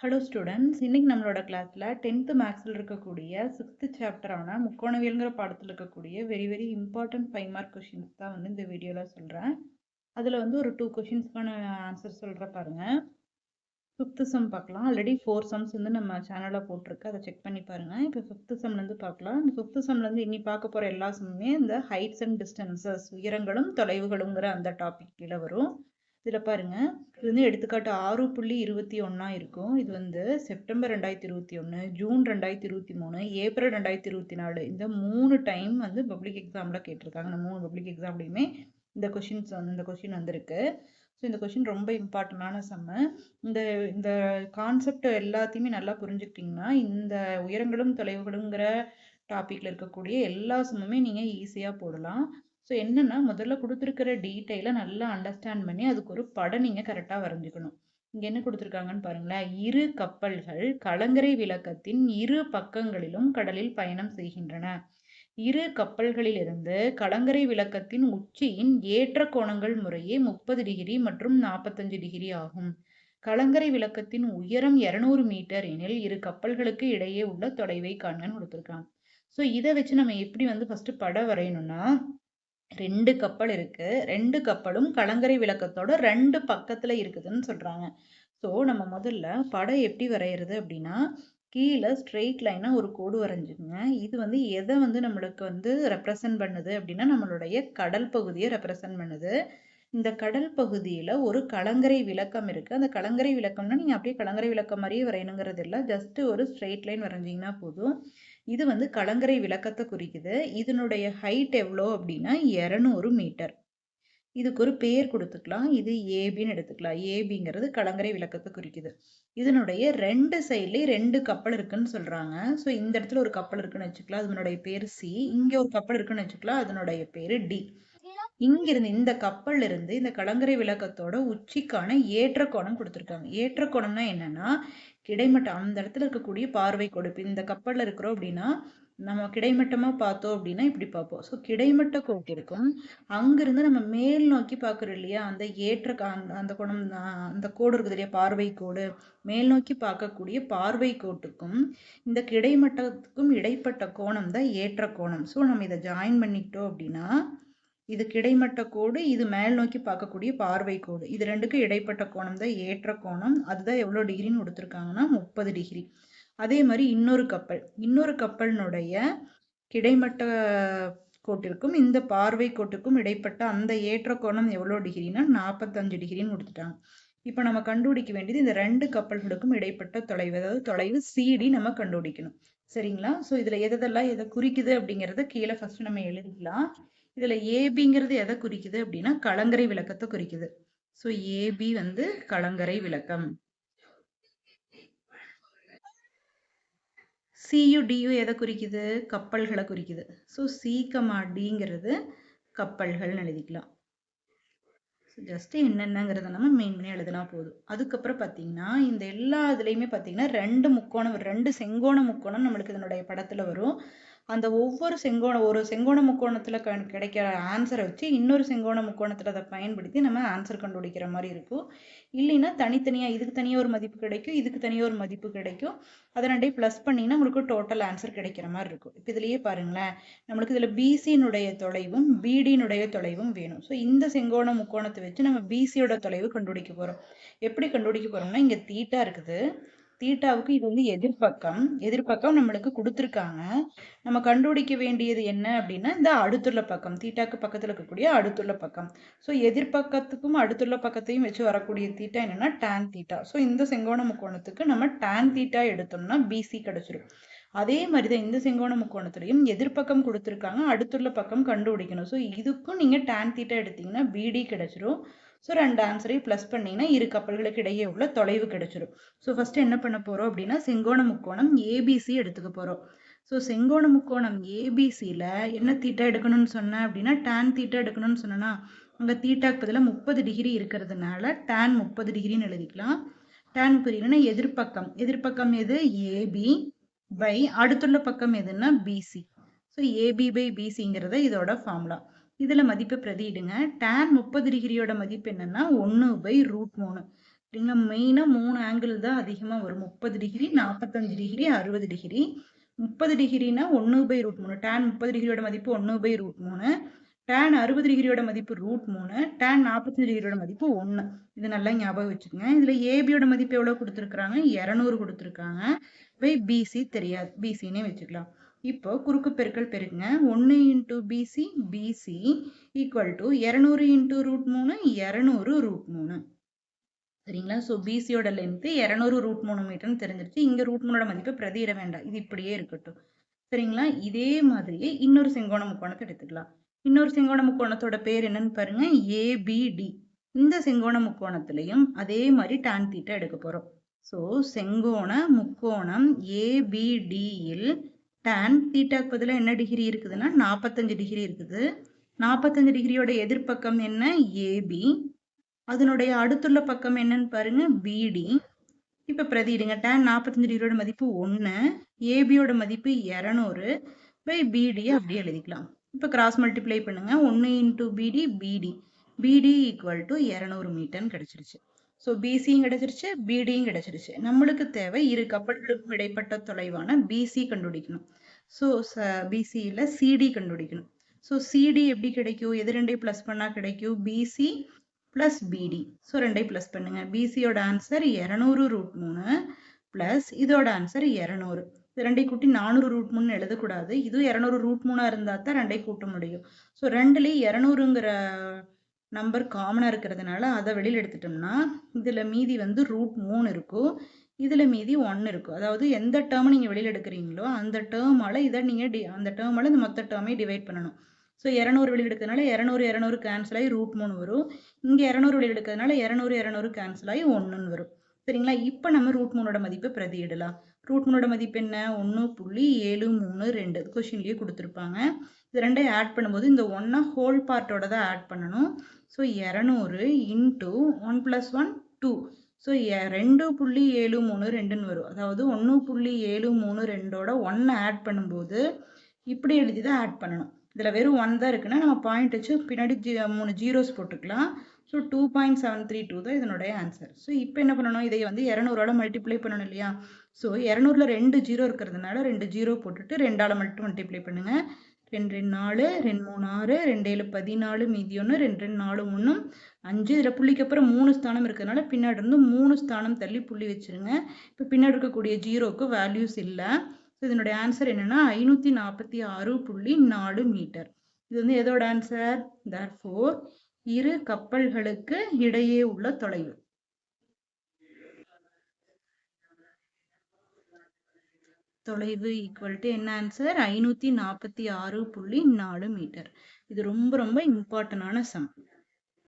Hello students இன்றைக்கி நம்மளோட கிளாஸில் டென்த்து மேக்ஸில் இருக்கக்கூடிய சிக்ஸ்த்து சாப்டரான முக்கோணவியல்ங்கிற பாடத்தில் இருக்கக்கூடிய very very important five mark questions தான் வந்து இந்த வீடியோவில் சொல்கிறேன் அதில் வந்து ஒரு டூ கொஷின்ஸ்க்கான ஆன்சர் சொல்கிற பாருங்கள் ஃபிஃப்த்து சம் பார்க்கலாம். ஆல்ரெடி ஃபோர் சம்ஸ் வந்து நம்ம சேனலில் போட்டிருக்கு. அதை செக் பண்ணி பாருங்கள் இப்போ ஃபிஃப்த்து சம்லேருந்து பார்க்கலாம். இந்த ஃபிஃப்த்து சம்லேருந்து இனி பார்க்க போகிற எல்லா சம்முமே இந்த ஹைட்ஸ் அண்ட் டிஸ்டன்சஸ் உயரங்களும் தொலைவுகளுங்கிற அந்த டாபிக் கீழே வரும். இதில் பாருங்கள் இது வந்து எடுத்துக்காட்டு ஆறு புள்ளி இருபத்தி ஒன்றா இருக்கும். இது வந்து செப்டம்பர் ரெண்டாயிரத்தி இருபத்தி ஒன்று ஜூன் ரெண்டாயிரத்தி இருபத்தி மூணு ஏப்ரல் ரெண்டாயிரத்தி இருபத்தி நாலு இந்த மூணு டைம் வந்து பப்ளிக் எக்ஸாமில் கேட்டிருக்காங்க. இந்த மூணு பப்ளிக் எக்ஸாம்லேயுமே இந்த கொஷின்ஸ் வந்து இந்த கொஷின் வந்திருக்கு. ஸோ இந்த கொஷின் ரொம்ப இம்பார்ட்டண்டான செம்ம இந்த இந்த கான்செப்ட் எல்லாத்தையுமே நல்லா புரிஞ்சுக்கிட்டிங்கன்னா இந்த உயரங்களும் தொலைவுகளுங்கிற டாப்பிக்கில் இருக்கக்கூடிய எல்லா சம்முமே நீங்கள் ஈஸியாக போடலாம். ஸோ என்னென்னா முதல்ல கொடுத்துருக்கிற டீட்டெயிலை நல்லா அண்டர்ஸ்டாண்ட் பண்ணி அதுக்கு ஒரு படம் நீங்கள் கரெக்டாக வரைஞ்சிக்கணும். இங்கே என்ன கொடுத்துருக்காங்கன்னு பாருங்களேன். இரு கப்பல்கள் கலங்கரை விளக்கத்தின் இரு பக்கங்களிலும் கடலில் பயணம் செய்கின்றன. இரு கப்பல்களிலிருந்து கலங்கரை விளக்கத்தின் உச்சியின் ஏற்ற கோணங்கள் முறையே முப்பது டிகிரி மற்றும் நாற்பத்தஞ்சு டிகிரி ஆகும். கலங்கரை விளக்கத்தின் உயரம் இரநூறு மீட்டர் எனில் இரு கப்பல்களுக்கு இடையே உள்ள தொலைவை காண்கன்னு கொடுத்துருக்காங்க. ஸோ இதை வச்சு நம்ம எப்படி வந்து ஃபர்ஸ்ட் படம் வரையணும்னா ரெண்டு கப்பல் இருக்கு. ரெண்டு கப்பலும் கலங்கரை விளக்கத்தோட ரெண்டு பக்கத்துல இருக்குதுன்னு சொல்றாங்க. ஸோ நம்ம முதல்ல படம் எப்படி வரைகிறது அப்படின்னா கீழே ஸ்ட்ரெயிட் லைனாக ஒரு கோடு வரைஞ்சுங்க இது வந்து எதை வந்து நம்மளுக்கு வந்து ரெப்ரசன்ட் பண்ணுது அப்படின்னா நம்மளுடைய கடல் பகுதியை ரெப்ரசன்ட் பண்ணுது. இந்த கடல் பகுதியில் ஒரு கலங்கரை விளக்கம் இருக்குது அந்த கலங்கரை விளக்கம்னா நீங்கள் அப்படியே கலங்கரை விளக்கம் மாதிரியே வரையணுங்கிறது இல்லை. ஜஸ்ட் ஒரு ஸ்ட்ரெயிட் லைன் வரைஞ்சிங்கன்னா போதும். இது வந்து கலங்கரை விளக்கத்தை குறிக்குது. இதனுடைய ஹைட் எவ்வளோ அப்படின்னா இரநூறு மீட்டர். இதுக்கு ஒரு பேர் கொடுத்துக்கலாம். இது ஏபின்னு எடுத்துக்கலாம். ஏபிங்கிறது கலங்கரை விளக்கத்தை குறிக்குது. இதனுடைய ரெண்டு சைட்லேயும் ரெண்டு கப்பல் இருக்குன்னு சொல்கிறாங்க ஸோ இந்த இடத்துல ஒரு கப்பல் இருக்குன்னு வச்சுக்கலாம். அதனுடைய பேர் சி இங்கே ஒரு கப்பல் இருக்குன்னு வச்சுக்கலாம். அதனுடைய பேர் டி இங்கிருந்து இந்த கப்பல்ல இருந்து இந்த கலங்கரை விளக்கத்தோட உச்சிக்கான ஏற்ற கோணம் கொடுத்துருக்காங்க. ஏற்ற கோணம்னா என்னன்னா கிடைமட்டம் அந்த இடத்துல இருக்கக்கூடிய பார்வை கொடுப்பு. இந்த கப்பல்ல இருக்கிறோம் அப்படின்னா நம்ம கிடைமட்டமா பார்த்தோம் அப்படின்னா இப்படி பார்ப்போம். ஸோ கிடைமட்ட கோட்டிற்கும் அங்கிருந்து நம்ம மேல் நோக்கி பார்க்குறோம் இல்லையா அந்த ஏற்ற அந்த கோணம் அந்த கோடு இருக்குது இல்லையா பார்வை கோடு. மேல் நோக்கி பார்க்கக்கூடிய பார்வை கோட்டுக்கும் இந்த கிடைமட்டத்துக்கும் இடைப்பட்ட கோணம் தான் ஏற்ற கோணம் ஸோ நம்ம இதை ஜாயின் பண்ணிக்கிட்டோம் அப்படின்னா இது கிடைமட்ட கோடு இது மேல் நோக்கி பார்க்கக்கூடிய பார்வை கோடு. இது ரெண்டுக்கும் இடைப்பட்ட கோணம் தான் ஏற்ற கோணம். அதுதான் எவ்வளோ டிகிரின்னு கொடுத்துருக்காங்கன்னா முப்பது டிகிரி அதே மாதிரி இன்னொரு கப்பல். இன்னொரு கப்பலினுடைய கிடைமட்ட கோட்டிற்கும் இந்த பார்வை கோட்டுக்கும் இடைப்பட்ட அந்த ஏற்ற கோணம் எவ்வளோ டிகிரினா நாற்பத்தஞ்சு டிகிரின்னு கொடுத்துட்டாங்க. இப்போ நம்ம கண்டுபிடிக்க வேண்டியது இந்த ரெண்டு கப்பல்களுக்கும் இடைப்பட்ட தொலைவு. அதாவது தொலைவு சிடி நம்ம கண்டுபிடிக்கணும். சரிங்களா? ஸோ இதில் எதெல்லாம் எதை குறிக்குது அப்படிங்கிறத கீழே ஃபஸ்ட்டு நம்ம எழுதிக்கலாம். இதில் ஏபிங்கிறது எதை குறிக்குது அப்படின்னா கலங்கரை விளக்கத்தை குறிக்குது. ஸோ ஏபி வந்து கலங்கரை விளக்கம். சியு டியு எதை குறிக்குது? கப்பல்களை குறிக்குது. ஸோ சி கமா டிங்கிறது கப்பல்கள்னு எழுதிக்கலாம். ஜஸ்ட் என்னென்னங்கிறத நம்ம மெயின் பண்ணி எழுதினா போதும். அதுக்கப்புறம் பார்த்தீங்கன்னா இந்த எல்லா இதுலேயுமே பார்த்தீங்கன்னா ரெண்டு முக்கோணம் ரெண்டு செங்கோண முக்கோணம் நம்மளுக்கு இதனுடைய படத்தில் வரும். அந்த ஒவ்வொரு செங்கோணம் ஒரு செங்கோண முக்கோணத்தில் க கிடைக்கிற ஆன்சரை வச்சு இன்னொரு செங்கோண முக்கோணத்தில் அதை பயன்படுத்தி நம்ம ஆன்சர் கண்டுபிடிக்கிற மாதிரி இருக்கும். இல்லைன்னா தனித்தனியாக இதுக்கு தனியாக ஒரு மதிப்பு கிடைக்கும் இதுக்கு தனியாக ஒரு மதிப்பு கிடைக்கும். அதை ரெண்டையும் ப்ளஸ் பண்ணிங்கன்னா உங்களுக்கு டோட்டல் ஆன்சர் கிடைக்கிற மாதிரி இருக்கும். இப்போ இதுலேயே பாருங்களேன் நம்மளுக்கு இதில் பிசியினுடைய தொலைவும் பிடியினுடைய தொலைவும் வேணும். ஸோ இந்த செங்கோண முக்கோணத்தை வச்சு நம்ம பிசியோட தொலைவு கண்டுபிடிக்க போகிறோம் எப்படி கண்டுபிடிக்க போகிறோம்னா இங்கே தீட்டா இருக்குது. தீட்டாவுக்கு இது வந்து எதிர்பக்கம் எதிர்பக்கம் நம்மளுக்கு கொடுத்துருக்காங்க. நம்ம கண்டுபிடிக்க வேண்டியது என்ன அப்படின்னா இந்த அடுத்துள்ள பக்கம். தீட்டாக்கு பக்கத்தில் இருக்கக்கூடிய அடுத்துள்ள பக்கம். ஸோ எதிர்பக்கத்துக்கும் அடுத்துள்ள பக்கத்தையும் வச்சு வரக்கூடிய தீட்டா என்னன்னா டேன் தீட்டா. ஸோ இந்த செங்கோண முக்கோணத்துக்கு நம்ம டேன் தீட்டா எடுத்தோம்னா பிசி கிடைச்சிரும். அதே மாதிரி தான் இந்த செங்கோண முக்கோணத்துலையும் எதிர்ப்பக்கம் கொடுத்துருக்காங்க அடுத்துள்ள பக்கம் கண்டுபிடிக்கணும். ஸோ இதுக்கும் நீங்கள் டேன் தீட்டா எடுத்தீங்கன்னா பிடி கிடச்சிரும். ஸோ ரெண்டு ஆன்சரையும் ப்ளஸ் பண்ணிங்கன்னா இரு கப்பல்களுக்கு இடையே உள்ள தொலைவு கிடைச்சிடும் ஸோ ஃபஸ்ட்டு என்ன பண்ண போகிறோம் அப்படின்னா செங்கோண முக்கோணம் ஏபிசி எடுத்துக்க போகிறோம் ஸோ செங்கோண முக்கோணம் ஏபிசியில் என்ன தீட்டா எடுக்கணும்னு சொன்னேன் அப்படின்னா டேன் தீட்டா எடுக்கணும்னு சொன்னேன்னா அங்கே தீட்டாக்கு பதிலாக முப்பது டிகிரி இருக்கிறதுனால டேன் முப்பது டிகிரின்னு எழுதிக்கலாம். டேன் முப்பது டிகிரினா எதிர்ப்பக்கம். எதிர்ப்பக்கம் எது? ஏபி பை அடுத்துள்ள பக்கம் எதுன்னா பிசி ஸோ ஏபி பை பிசிங்கிறத இதோட ஃபார்முலா இதில் மதிப்பை பிரதியிடுங்க டேன் முப்பது டிகிரியோட மதிப்பு என்னன்னா ஒன்று பை ரூட் மூணு. சரிங்களா? மெயினாக மூணு ஆங்கிள் தான் அதிகமாக வரும். முப்பது டிகிரி நாற்பத்தஞ்சு டிகிரி அறுபது டிகிரி. முப்பது டிகிரினா ஒன்று பை ரூட் மூணு. டேன் முப்பது டிகிரியோட மதிப்பு ஒன்று பை ரூட் மூணு. டேன் அறுபது டிகிரியோட மதிப்பு ரூட் மூணு. டேன் நாற்பத்தஞ்சு டிகிரியோட மதிப்பு ஒன்று இது நல்லா ஞாபகம் வச்சுக்கோங்க. இதில் ஏபியோட மதிப்பு எவ்வளோ கொடுத்துருக்குறாங்க? இரநூறு கொடுத்துருக்காங்க. பை பிசி தெரியாது. பிசின்னே வச்சுக்கலாம். இப்போ குறுக்கு பெருக்கல் பெருக்குங்க. ஒன்று into PC PC equal to இரநூறு இன்ட்டு ரூட் மூணு இரநூறு ரூட் மூணு. சரிங்களா? ஸோ பிசியோட லென்த்து இரநூறு ரூட் மூணு மீட்டர்னு தெரிஞ்சிருச்சு. இங்கே ரூட் மூணோட மதிப்பை பிரதியிட வேண்டாம். இது இப்படியே இருக்கட்டும். சரிங்களா? இதே மாதிரியே இன்னொரு செங்கோண முக்கோணத்தை எடுத்துக்கலாம். இன்னொரு செங்கோண முக்கோணத்தோட பேர் என்னன்னு பாருங்க. ஏபிடி இந்த செங்கோண முக்கோணத்திலையும் அதே மாதிரி டான் தீட்டா எடுக்க போகிறோம் ஸோ செங்கோண முக்கோணம் ஏபிடியில் டேன் தீட்டாக்கு பதிலாக என்ன டிகிரி இருக்குதுன்னா நாற்பத்தஞ்சு டிகிரி இருக்குது. நாற்பத்தஞ்சு டிகிரியோட எதிர்ப்பக்கம் என்ன? ஏபி அதனுடைய அடுத்துள்ள பக்கம் என்னன்னு பாருங்க பிடி இப்போ பிரதிடுங்க டேன் நாற்பத்தஞ்சு டிகிரியோட மதிப்பு ஒன்று ஏபியோட மதிப்பு இரநூறு பை பிடி அப்படியே எழுதிக்கலாம். இப்போ கிராஸ் மல்டிப்ளை பண்ணுங்க ஒன்று இன்டூ பிடி பிடி பிடி ஈக்குவல் டு இரநூறு மீட்டர்னு கிடைச்சிருச்சு. ஸோ பிசியும் கிடைச்சிருச்சு பிடியும் கிடைச்சிருச்சு. நம்மளுக்கு தேவை இரு கப்பல்களுக்கும் இடைப்பட்ட தொலைவான பிசி கண்டுபிடிக்கணும். ஸோ பிசியில் சிடி கண்டுபிடிக்கணும். ஸோ சிடி எப்படி கிடைக்கும்? எது ரெண்டையும் ப்ளஸ் பண்ணால் கிடைக்கும்? பிசி ப்ளஸ் பிடி ஸோ ரெண்டையும் ப்ளஸ் பண்ணுங்க. பிசியோட ஆன்சர் இரநூறு ரூட் மூணு ப்ளஸ் இதோட ஆன்சர் இரநூறு. இது ரெண்டையும் கூட்டி நானூறு ரூட் மூணு எழுதக்கூடாது. இதுவும் இரநூறு ரூட் மூணாக இருந்தால் தான் ரெண்டையும் கூட்ட முடியும். ஸோ ரெண்டுலேயும் இரநூறுங்கிற நம்பர் காமனாக இருக்கிறதுனால அதை வெளியில் எடுத்துட்டோம்னா இதில் மீதி வந்து ரூட் மூணு இருக்கும். இதில் மீதி ஒன்று இருக்கும். அதாவது எந்த டேர்ம் நீங்கள் வெளியில் எடுக்கிறீங்களோ அந்த டேர்மால் இதை நீங்கள் டி அந்த டேர்மால் இந்த மொத்த டேர்மே டிவைட் பண்ணணும். ஸோ இரநூறு வெளியில் எடுக்கிறதுனால இரநூறு இரநூறு கேன்சல் ஆகி ரூட் மூணு வரும். இங்கே இரநூறு வெளியில் எடுக்கிறதுனால இரநூறு இரநூறு கேன்சல் ஆகி ஒன்றுன்னு வரும். சரிங்களா? இப்போ நம்ம ரூட் மூணோட மதிப்பை பிரதியிடலாம். ரூட் மூணோட மதிப்பு என்ன? ஒன்று புள்ளி ஏழு மூணு ரெண்டு. கொஷின்லேயே கொடுத்துருப்பாங்க. இது ரெண்டையும் ஆட் பண்ணும்போது இந்த ஒன்றை ஹோல் பார்ட்டோட தான் ஆட் பண்ணணும். ஸோ இரநூறு into one plus one two so ரெண்டு புள்ளி ஏழு மூணு ரெண்டுன்னு வரும். அதாவது ஒன்று புள்ளி ஏழு மூணு ரெண்டோட ஒன்றை ஆட் பண்ணும்போது இப்படி எழுதி தான் ஆட் பண்ணணும். இதில் வெறும் ஒன் தான் இருக்குன்னா நம்ம பாயிண்ட் வச்சு பின்னாடி ஜி மூணு ஜீரோஸ் போட்டுக்கலாம். So two point seven three two தான் இதனுடைய ஆன்சர் ஸோ இப்போ என்ன பண்ணணும்? இதை வந்து இரநூறோட மல்டிப்ளை பண்ணணும் இல்லையா? ஸோ இரநூறுல ரெண்டு ஜீரோ இருக்கிறதுனால ரெண்டு ஜீரோ போட்டுட்டு ரெண்டால் மட்டும் மல்டிப்ளை பண்ணுங்கள் ரெண்டு ரெண்டு நாலு ரெண்டு மூணு ஆறு ரெண்டு ஏழு பதினாலு மீதி ஒன்று ரெண்டு ரெண்டு நாலு ஒன்று அஞ்சு. இதில் புள்ளிக்கு அப்புறம் மூணு ஸ்தானம் இருக்கிறதுனால பின்னாடி இருந்து மூணு ஸ்தானம் தள்ளி புள்ளி வச்சுருங்க. இப்போ பின்னாடி இருக்கக்கூடிய ஜீரோக்கு வேல்யூஸ் இல்லை. ஸோ இதனுடைய ஆன்சர் என்னென்னா ஐநூற்றி நாற்பத்தி ஆறு புள்ளி நாலு மீட்டர். இது வந்து எதோட ஆன்சர் தர் ஃபோர் இரு கப்பல்களுக்கு இடையே உள்ள தொலைவு. தொலைவு ஈக்குவல் டு என்ன ஆன்சர் ஐநூற்றி நாற்பத்தி ஆறு புள்ளி நாலு மீட்டர் இது ரொம்ப ரொம்ப இம்பார்ட்டண்டான சம்